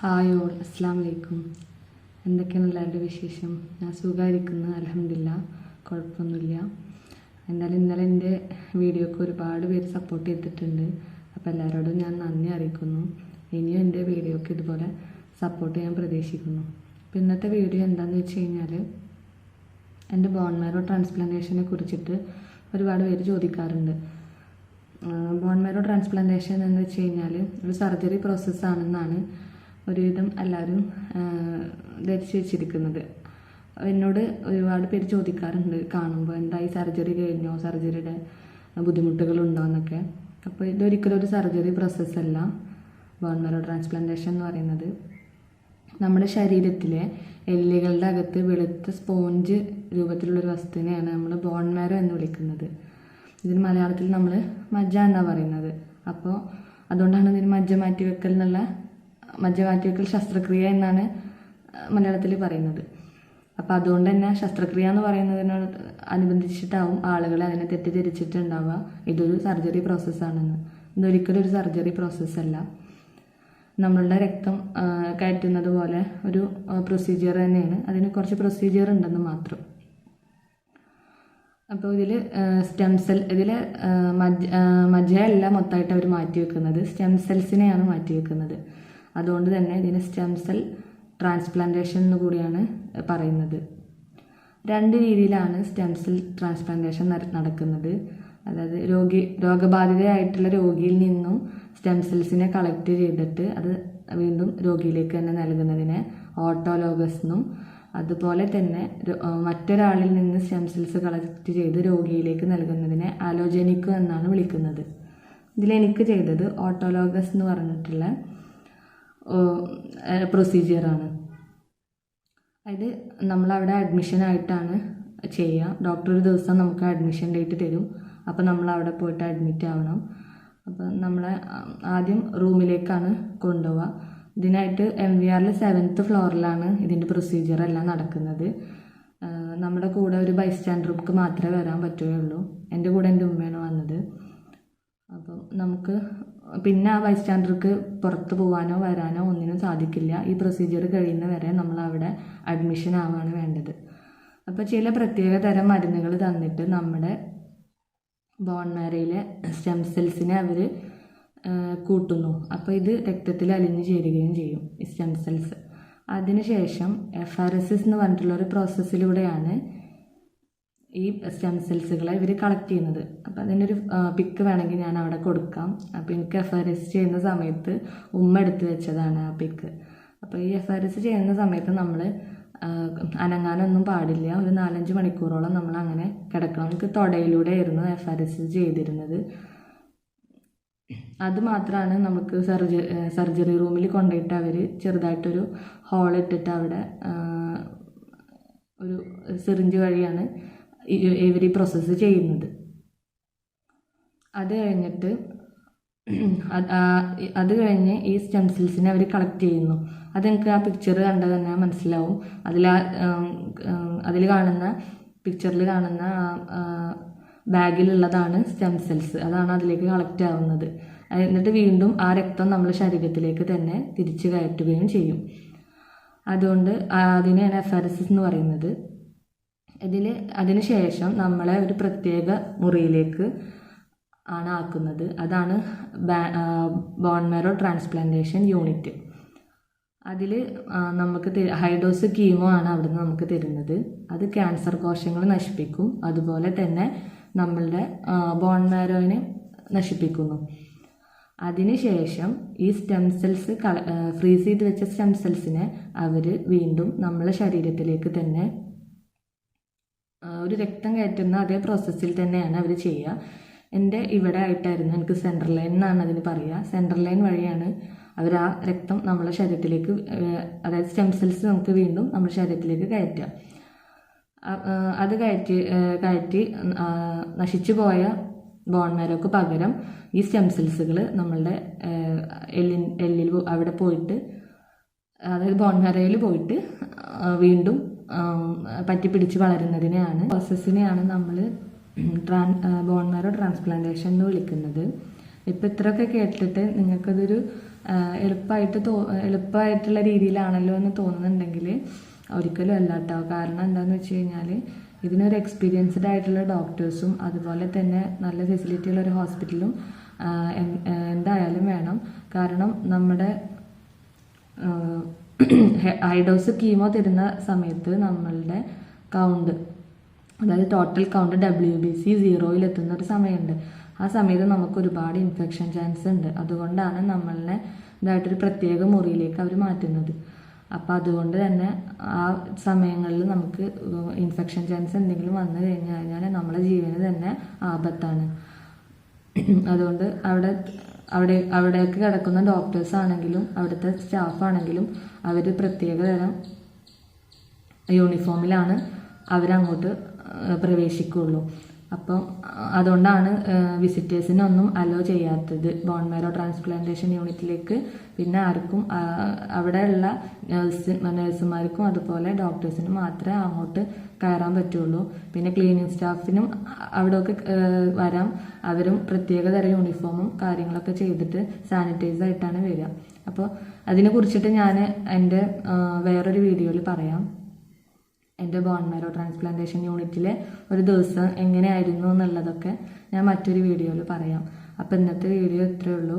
Hi all അസ്സാം വലൈക്കും എന്തൊക്കെയാണ് എല്ലാവരുടെ വിശേഷം? ഞാൻ സുഖമായിരിക്കുന്നു അലഹമില്ല കുഴപ്പമൊന്നുമില്ല. എന്തായാലും ഇന്നലെ എന്റെ വീഡിയോക്ക് ഒരുപാട് പേര് സപ്പോർട്ട് ചെയ്തിട്ടുണ്ട്. അപ്പോൾ എല്ലാവരോടും ഞാൻ നന്ദി അറിയിക്കുന്നു. ഇനിയും എന്റെ വീഡിയോക്ക് ഇതുപോലെ സപ്പോർട്ട് ചെയ്യാൻ പ്രതീക്ഷിക്കുന്നു. അപ്പോൾ ഇന്നത്തെ വീഡിയോ എന്താണെന്ന് വെച്ച് കഴിഞ്ഞാൽ എന്റെ ബോൺ മാരോ ട്രാൻസ്പ്ലാന്റേഷനെ കുറിച്ചിട്ട് ഒരുപാട് പേര് ചോദിക്കാറുണ്ട്. ബോൺ മാരോ ട്രാൻസ്പ്ലാന്റേഷൻ എന്ന് വെച്ച് കഴിഞ്ഞാൽ ഒരു സർജറി പ്രോസസ്സാണെന്നാണ് ഒരുവിധം എല്ലാവരും ധരിച്ചു വെച്ചിരിക്കുന്നത്. എന്നോട് ഒരുപാട് പേര് ചോദിക്കാറുണ്ട് കാണുമ്പോൾ എന്തായി സർജറി കഴിഞ്ഞോ? സർജറിയുടെ ബുദ്ധിമുട്ടുകളുണ്ടോ എന്നൊക്കെ. അപ്പോൾ ഇതൊരിക്കലും ഒരു സർജറി പ്രോസസ്സല്ല ബോൺ മാരോ ട്രാൻസ്പ്ലാന്റേഷൻ എന്ന് പറയുന്നത്. നമ്മുടെ ശരീരത്തിലെ എല്ലുകളുടെ അകത്ത് വെളുത്ത സ്പോഞ്ച് രൂപത്തിലുള്ളൊരു വസ്തുവിനെയാണ് നമ്മൾ ബോൺ എന്ന് വിളിക്കുന്നത്. ഇതിന് മലയാളത്തിൽ നമ്മൾ മജ്ജ എന്നാണ് പറയുന്നത്. അപ്പോൾ അതുകൊണ്ടാണ് ഇതിന് മജ്ജ മാറ്റി വെക്കൽ എന്നുള്ള മജ്ജ മാറ്റി ശസ്ത്രക്രിയ എന്നാണ് മലയാളത്തിൽ പറയുന്നത്. അപ്പം അതുകൊണ്ട് തന്നെ ശസ്ത്രക്രിയ എന്ന് പറയുന്നതിനോട് അനുബന്ധിച്ചിട്ടാവും ആളുകൾ അതിനെ തെറ്റിദ്ധരിച്ചിട്ടുണ്ടാവുക. ഇതൊരു സർജറി പ്രോസസ്സാണെന്ന് ഇതൊരിക്കലും ഒരു സർജറി പ്രോസസ്സല്ല നമ്മളുടെ രക്തം കയറ്റുന്നത് പോലെ ഒരു പ്രൊസീജിയർ തന്നെയാണ്. അതിന് കുറച്ച് പ്രൊസീജിയർ ഉണ്ടെന്ന് മാത്രം. അപ്പോൾ ഇതിൽ സ്റ്റെം സെൽ ഇതിൽ മജ്ജ മജ്ജയല്ല മൊത്തമായിട്ട് അവർ മാറ്റി വെക്കുന്നത് സ്റ്റെം സെൽസിനെയാണ് മാറ്റി വെക്കുന്നത് അതുകൊണ്ട് തന്നെ ഇതിന് സ്റ്റെം സെൽ ട്രാൻസ്പ്ലാന്റേഷൻ എന്ന് കൂടിയാണ് പറയുന്നത്. രണ്ട് രീതിയിലാണ് സ്റ്റെം സെൽ ട്രാൻസ്പ്ലാന്റേഷൻ നടക്കുന്നത്. അതായത് രോഗി രോഗബാധിതയായിട്ടുള്ള രോഗിയിൽ നിന്നും സ്റ്റെം സെൽസിനെ കളക്ട് ചെയ്തിട്ട് അത് വീണ്ടും രോഗിയിലേക്ക് തന്നെ നൽകുന്നതിനെ ഓട്ടോലോഗസ് എന്നും അതുപോലെ തന്നെ മറ്റൊരാളിൽ നിന്ന് സ്റ്റെം സെൽസ് കളക്ട് ചെയ്ത് രോഗിയിലേക്ക് നൽകുന്നതിനെ അലോജനിക്കു എന്നാണ് വിളിക്കുന്നത്. ഇതിലെനിക്ക് ചെയ്തത് ഓട്ടോലോഗസ് എന്ന് പറഞ്ഞിട്ടുള്ള പ്രൊസീജിയറാണ് അതായത് നമ്മളവിടെ അഡ്മിഷൻ ആയിട്ടാണ് ചെയ്യുക ഡോക്ടർ ഒരു ദിവസം നമുക്ക് അഡ്മിഷൻ ഡേറ്റ് തരും. അപ്പോൾ നമ്മൾ അവിടെ പോയിട്ട് അഡ്മിറ്റ് ആവണം. അപ്പോൾ നമ്മളെ ആദ്യം റൂമിലേക്കാണ് കൊണ്ടുപോവുക ഇതിനായിട്ട് എം വി ആറിൽ സെവൻത്ത് ഫ്ലോറിലാണ് ഇതിന്റെ പ്രൊസീജിയർ എല്ലാം നടക്കുന്നത്. നമ്മുടെ കൂടെ ഒരു ബൈസ്റ്റാൻഡർക്ക് മാത്രമേ വരാൻ പറ്റുകയുള്ളൂ. എന്റെ കൂടെ എന്റെ ഉമ്മയാണ് വന്നത്. അപ്പം നമുക്ക് പിന്നെ ആ ബൈസ്റ്റാൻഡർക്ക് പുറത്ത് പോകാനോ വരാനോ ഒന്നിനും സാധിക്കില്ല. ഈ പ്രൊസീജിയർ കഴിയുന്ന വരെ നമ്മൾ അവിടെ അഡ്മിഷൻ ആവുകയാണ് വേണ്ടത്. അപ്പോൾ ചില പ്രത്യേക തരം മരുന്നുകൾ തന്നിട്ട് നമ്മുടെ ബോൺ മാരയിലെ സ്റ്റെം സെൽസിനെ അവർ കൂട്ടുന്നു. അപ്പോൾ ഇത് രക്തത്തിൽ അലിഞ്ഞു ചേരുകയും ചെയ്യും ഈ സ്റ്റെം സെൽസ് അതിനുശേഷം എഫ് ആർ എസ് എസ് എന്ന് പറഞ്ഞിട്ടുള്ള ഒരു പ്രോസസ്സിലൂടെയാണ് ഈ സ്റ്റെം സെൽസുകളെ ഇവർ കളക്ട് ചെയ്യുന്നത്. അപ്പോൾ അതിന്റെ ഒരു പിക്ക് വേണമെങ്കിൽ ഞാൻ അവിടെ കൊടുക്കാം. അപ്പോൾ എനിക്ക് എഫ് ആർ എസ് ചെയ്യുന്ന സമയത്ത് ഉമ്മ എടുത്ത് വെച്ചതാണ് ആ പിക്ക് അപ്പോൾ ഈ എഫ് ആർ എസ് ചെയ്യുന്ന സമയത്ത് നമ്മൾ അനങ്ങാനൊന്നും പാടില്ല. ഒരു നാലഞ്ച് മണിക്കൂറോളം നമ്മൾ അങ്ങനെ കിടക്കണം. എനിക്ക് തുടയിലൂടെ ആയിരുന്നു എഫ് ആർ എസ് ചെയ്തിരുന്നത്. അത് മാത്രമാണ് നമുക്ക് സർജറി സർജറി റൂമിൽ കൊണ്ടുപോയിട്ട് അവർ ചെറുതായിട്ടൊരു ഹോൾ ഇട്ടിട്ട് അവിടെ ഒരു സിറിഞ്ച് വഴിയാണ് ഇവർ ഈ പ്രോസസ്സ് ചെയ്യുന്നത്. അത് കഴിഞ്ഞിട്ട് അത് കഴിഞ്ഞ് ഈ സ്റ്റെം സെൽസിനെ അവർ കളക്ട് ചെയ്യുന്നു. അത് എനിക്ക് ആ പിക്ചർ കണ്ടാൽ തന്നെ മനസ്സിലാവും. അതിൽ അതിൽ കാണുന്ന പിക്ചറിൽ കാണുന്ന ബാഗിലുള്ളതാണ് സ്റ്റെം സെൽസ് അതാണ് അതിലേക്ക് കളക്ട് ആവുന്നത്. എന്നിട്ട് വീണ്ടും ആ രക്തം നമ്മുടെ ശരീരത്തിലേക്ക് തന്നെ തിരിച്ചു കയറ്റുകയും ചെയ്യും. അതുകൊണ്ട് അതിനെയാണ് എസ് എന്ന് പറയുന്നത്. ഇതിൽ അതിനുശേഷം നമ്മളെ ഒരു പ്രത്യേക മുറിയിലേക്ക് ആണ് ആക്കുന്നത്. അതാണ് ബോൺമാരോ ട്രാൻസ്പ്ലാന്റേഷൻ യൂണിറ്റ് അതിൽ നമുക്ക് ഹൈഡോസ് കീമോ ആണ് അവിടുന്ന് നമുക്ക് തരുന്നത്. അത് ക്യാൻസർ കോശങ്ങൾ നശിപ്പിക്കും. അതുപോലെ തന്നെ നമ്മളുടെ ബോൺമാരോയിനെ നശിപ്പിക്കുന്നു. അതിനുശേഷം ഈ സ്റ്റെം സെൽസ് ഫ്രീസ് ചെയ്ത് വെച്ച സ്റ്റെം സെൽസിനെ അവർ വീണ്ടും നമ്മളെ ശരീരത്തിലേക്ക് തന്നെ ഒരു രക്തം കയറ്റുന്ന അതേ പ്രോസസ്സിൽ തന്നെയാണ് അവർ ചെയ്യുക. എന്റെ ഇവിടെ ആയിട്ടായിരുന്നു എനിക്ക് സെൻട്രൽ ലൈൻ എന്നാണ് അതിന് പറയുക. സെൻട്രൽ ലൈൻ വഴിയാണ് അവർ ആ രക്തം നമ്മുടെ ശരീരത്തിലേക്ക് അതായത് സ്റ്റെം സെൽസ് നമുക്ക് വീണ്ടും നമ്മുടെ ശരീരത്തിലേക്ക് കയറ്റുക. അത് കയറ്റി കയറ്റി നശിച്ചു പോയ ബോൺമാരോക്ക് പകരം ഈ സ്റ്റെം സെൽസുകൾ നമ്മളുടെ എല്ലിൻ എല്ലിൽ അവിടെ പോയിട്ട് അതായത് ബോൺമാരയിൽ പോയിട്ട് വീണ്ടും പറ്റിപ്പിടിച്ച് വളരുന്നതിനെയാണ്. പ്രോസസ്സിനെയാണ് നമ്മൾ ട്രാൻ ബോൺമാരോ ട്രാൻസ്പ്ലാന്റേഷൻ എന്ന് വിളിക്കുന്നത്. ഇപ്പം ഇത്രയൊക്കെ കേട്ടിട്ട് നിങ്ങൾക്കതൊരു എളുപ്പമായിട്ട് തോ എളുപ്പമായിട്ടുള്ള രീതിയിലാണല്ലോ എന്ന് തോന്നുന്നുണ്ടെങ്കിൽ ഒരിക്കലും അല്ല കാരണം എന്താണെന്ന് വെച്ച് കഴിഞ്ഞാൽ ഇതിനൊരു എക്സ്പീരിയൻസ്ഡ് ആയിട്ടുള്ള ഡോക്ടേഴ്സും അതുപോലെ തന്നെ നല്ല ഫെസിലിറ്റി ഉള്ള ഒരു ഹോസ്പിറ്റലും എന്തായാലും വേണം. കാരണം നമ്മുടെ ഹൈഡോസ് കീമോ തരുന്ന സമയത്ത് നമ്മളുടെ കൗണ്ട് അതായത് total count W B C സീറോയിൽ എത്തുന്ന ഒരു സമയമുണ്ട്. ആ സമയത്ത് നമുക്ക് ഒരുപാട് ഇൻഫെക്ഷൻ ചാൻസ് ഉണ്ട്. അതുകൊണ്ടാണ് നമ്മളെ ഇതായിട്ടൊരു പ്രത്യേക മുറിയിലേക്ക് അവർ മാറ്റുന്നത്. അപ്പം അതുകൊണ്ട് തന്നെ ആ സമയങ്ങളിൽ നമുക്ക് ഇൻഫെക്ഷൻ ചാൻസ് എന്തെങ്കിലും വന്നു കഴിഞ്ഞു കഴിഞ്ഞാൽ നമ്മളെ ജീവന് തന്നെ ആപത്താണ്. അതുകൊണ്ട് അവിടെ അവിടെ അവിടേക്ക് കിടക്കുന്ന ഡോക്ടേഴ്സ് ആണെങ്കിലും അവിടുത്തെ സ്റ്റാഫ് ആണെങ്കിലും അവർ പ്രത്യേക തരം യൂണിഫോമിലാണ് അവരങ്ങോട്ട് പ്രവേശിക്കുകയുള്ളൂ അപ്പം അതുകൊണ്ടാണ് വിസിറ്റേഴ്സിനൊന്നും അലോ ചെയ്യാത്തത്. ബോൺമേരോ ട്രാൻസ്പ്ലാന്റേഷൻ യൂണിറ്റിലേക്ക് പിന്നെ ആർക്കും അവിടെയുള്ള നഴ്സ് നഴ്സുമാർക്കും അതുപോലെ ഡോക്ടേഴ്സിനും മാത്രമേ അങ്ങോട്ട് കയറാൻ പറ്റുള്ളൂ. പിന്നെ ക്ലീനിങ് സ്റ്റാഫിനും അവിടെയൊക്കെ വരാം. അവരും പ്രത്യേക തരം യൂണിഫോമും കാര്യങ്ങളൊക്കെ ചെയ്തിട്ട് സാനിറ്റൈസ് ആയിട്ടാണ് വരിക. അപ്പോൾ അതിനെ കുറിച്ചിട്ട് ഞാൻ എന്റെ വേറൊരു വീഡിയോയിൽ പറയാം. എന്റെ ബോൺ മാരോ ട്രാൻസ്പ്ലാന്റേഷൻ യൂണിറ്റിലെ ഒരു ദിവസം എങ്ങനെയായിരുന്നു എന്നുള്ളതൊക്കെ ഞാൻ മറ്റൊരു വീഡിയോയിൽ പറയാം. അപ്പോൾ ഇന്നത്തെ വീഡിയോ ഇത്രയേ ഉള്ളൂ.